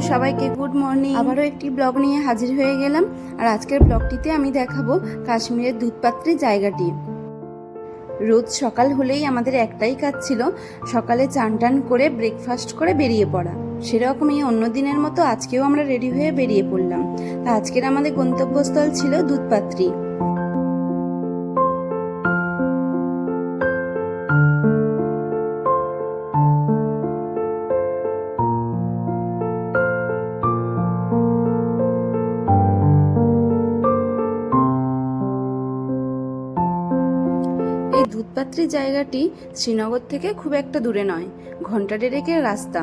সবাইকে good morning. আবারও একটি ব্লগ নিয়ে হাজির হয়ে গেলাম। আর আজকের ব্লগটিতে আমি দেখাবো কাশ্মীরের দুধপাত্রি জায়গাটি। রোজ সকাল হলেই আমাদের একটাই কাজ ছিল সকালে চান টান করে ব্রেকফাস্ট করে বেরিয়ে পড়া। সেরকমই অন্য দিনের মতো আজকেও আমরা রেডি হয়ে বেরিয়ে পড়লাম। তা আজকের আমাদের গন্তব্যস্থল ছিল দুধপাত্রি। এই জায়গাটি শ্রীনগর থেকে খুব একটা দূরে নয়, ঘণ্টা ডেরেকের রাস্তা।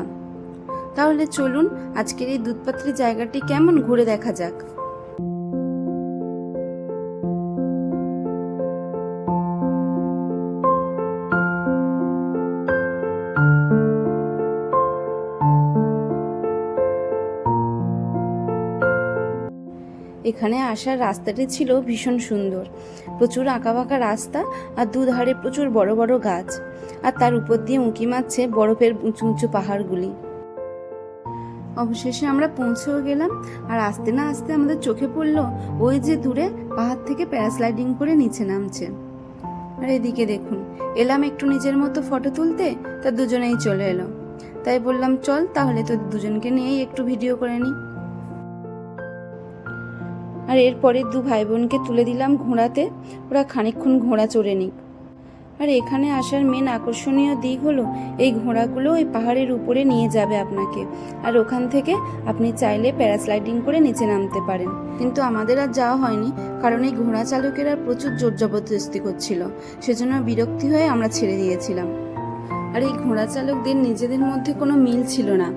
তাহলে চলুন আজকের এই দুধপাত্রি জায়গাটি কেমন ঘুরে দেখা যাক। এখানে আসার রাস্তাটি ছিল ভীষণ সুন্দর। প্রচুর আঁকাবাঁকা রাস্তা আর দুধারে প্রচুর বড় বড় গাছ। আর তার উপর দিয়ে উঁকি মারছে বরফের উঁচু উঁচু পাহাড়গুলি। অবশেষে আমরা পৌঁছেও গেলাম আর আসতে না আসতে আমাদের চোখে পড়ল ওই যে দূরে পাহাড় থেকে প্যারাস্লাইডিং করে নিচে নামছে। আর এদিকে দেখুন, এলাম একটু নিজের মতো ফটো তুলতে, তা দুজনেই চলে এলো। তাই বললাম, চল তাহলে তো দুজনকে নিয়েই একটু ভিডিও করে নিই আর এরপরে দু ভাই বোনকে তুলে দিলাম ঘোড়াতে। ওরা খানিকক্ষণ ঘোড়া চড়ে নিক। আর এখানে আসার মেন আকর্ষণীয় দিক হলো, এই ঘোড়াগুলো ওই পাহাড়ের উপরে নিয়ে যাবে আপনাকে। আর ওখান থেকে আপনি চাইলে প্যারাস্লাইডিং করে নিচে নামতে পারেন। কিন্তু আমাদের আর যাওয়া হয়নি, কারণ এই ঘোড়া চালকেরা প্রচুর জোর জবরদস্তি করছিল। সেজন্য বিরক্তি হয়ে আমরা ছেড়ে দিয়েছিলাম। আর এই ঘোড়া চালকদের নিজেদের মধ্যে কোনো মিল ছিল না।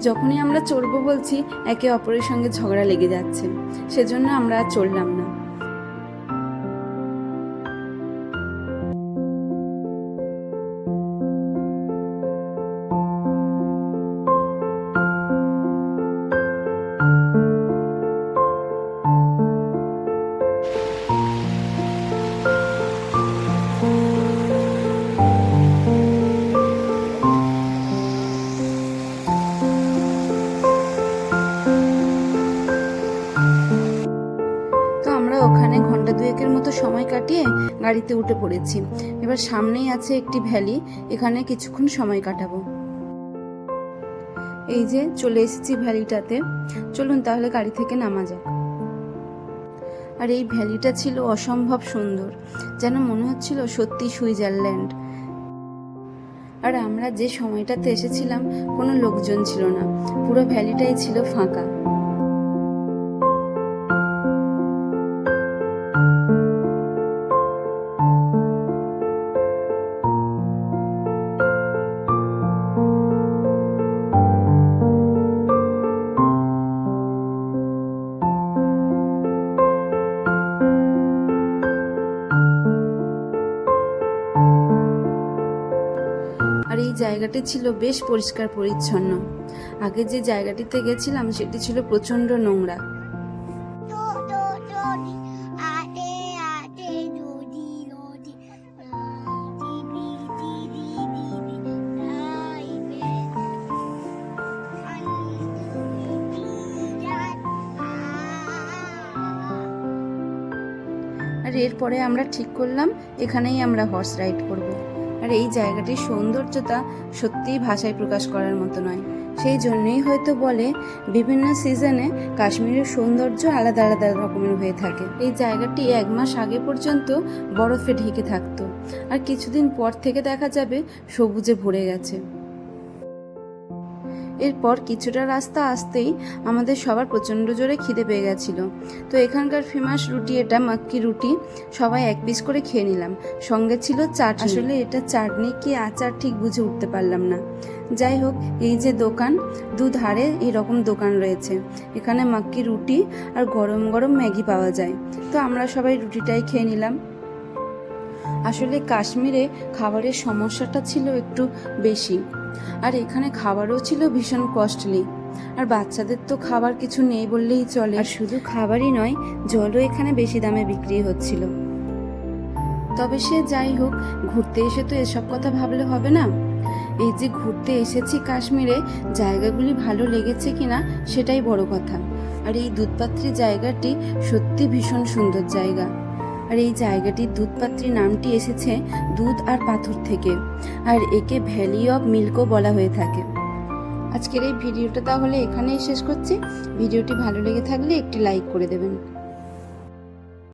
যখনই আমরা চড়বো বলছি, একে অপরের সঙ্গে ঝগড়া লেগে যাচ্ছে। সেজন্য আমরা আর চললাম না। ওখানে ঘণ্টা দুয়েকের মতো সময় কাটিয়ে গাড়িতে উঠে পড়েছি। এবার সামনেই আছে একটি ভ্যালি, এখানে কিছুক্ষণ সময় কাটাবো। এই যে চলে এসেছি ভ্যালিটাতে। চলুন তাহলে গাড়ি থেকে নামা যাক। আর এই ভ্যালিটা ছিল অসম্ভব সুন্দর, যেন মনে হচ্ছিল সত্যি সুইজারল্যান্ড। আর আমরা যে সময়টাতে এসেছিলাম, কোনো লোকজন ছিল না। পুরো ভ্যালিটাই ছিল ফাঁকা। আর এই জায়গাটি ছিল বেশ পরিষ্কার পরিচ্ছন্ন আগে যে জায়গাটিতে গেছিলাম, সেটি ছিল প্রচণ্ড নোংরা আর এরপরে আমরা ঠিক করলাম, এখানেই আমরা হর্স রাইড করব। আর এই জায়গাটির সৌন্দর্যতা সত্যিই ভাষায় প্রকাশ করার মতো নয়। সেই জন্যই হয়তো বলে, বিভিন্ন সিজনে কাশ্মীরের সৌন্দর্য আলাদা আলাদা রকমের হয়ে থাকে। এই জায়গাটি এক মাস আগে পর্যন্ত বরফে ঢেকে থাকতো। আর কিছুদিন পর থেকে দেখা যাবে সবুজে ভরে গেছে। এরপর কিছুটা রাস্তা আসতেই আমাদের সবার প্রচণ্ড জোরে খিদে পেয়ে গেছিল। তো এখানকার ফেমাস রুটি এটা, মাক্কি রুটি, সবাই এক পিস করে খেয়ে নিলাম। সঙ্গে ছিল চাট আসলে এটা চাটনি কি আচার ঠিক বুঝে উঠতে পারলাম না। যাই হোক, এই যে দোকান, দুধারে এরকম দোকান রয়েছে। এখানে মাক্কি রুটি আর গরম গরম ম্যাগি পাওয়া যায়। তো আমরা সবাই রুটিটাই খেয়ে নিলাম। আসলে কাশ্মীরে খাবারের সমস্যাটা ছিল একটু বেশি। আর এখানে খাবারও ছিল ভীষণ কস্টলি আর বাচ্চাদের তো খাবার কিছু নেই বললেই চলে। আর শুধু খাবারই নয়, জলও এখানে বেশি দামে বিক্রি হচ্ছিল। তবে সে যাই হোক, ঘুরতে এসে তো এসব কথা ভাবলে হবে না। এই যে ঘুরতে এসেছি কাশ্মীরে, জায়গাগুলি ভালো লেগেছে কিনা সেটাই বড় কথা। আর এই দুধপাত্রি জায়গাটি সত্যি ভীষণ সুন্দর জায়গা। আর এই জায়গাটির দুধপাত্রী নামটি এসেছে দুধ আর পাথর থেকে, আর একে ভ্যালি অফ মিল্কও বলা হয়ে থাকে। আজকের এই ভিডিওটা তাহলে এখানেই শেষ করছি। ভিডিওটি ভালো লেগে থাকলে একটি লাইক করে দেবেন।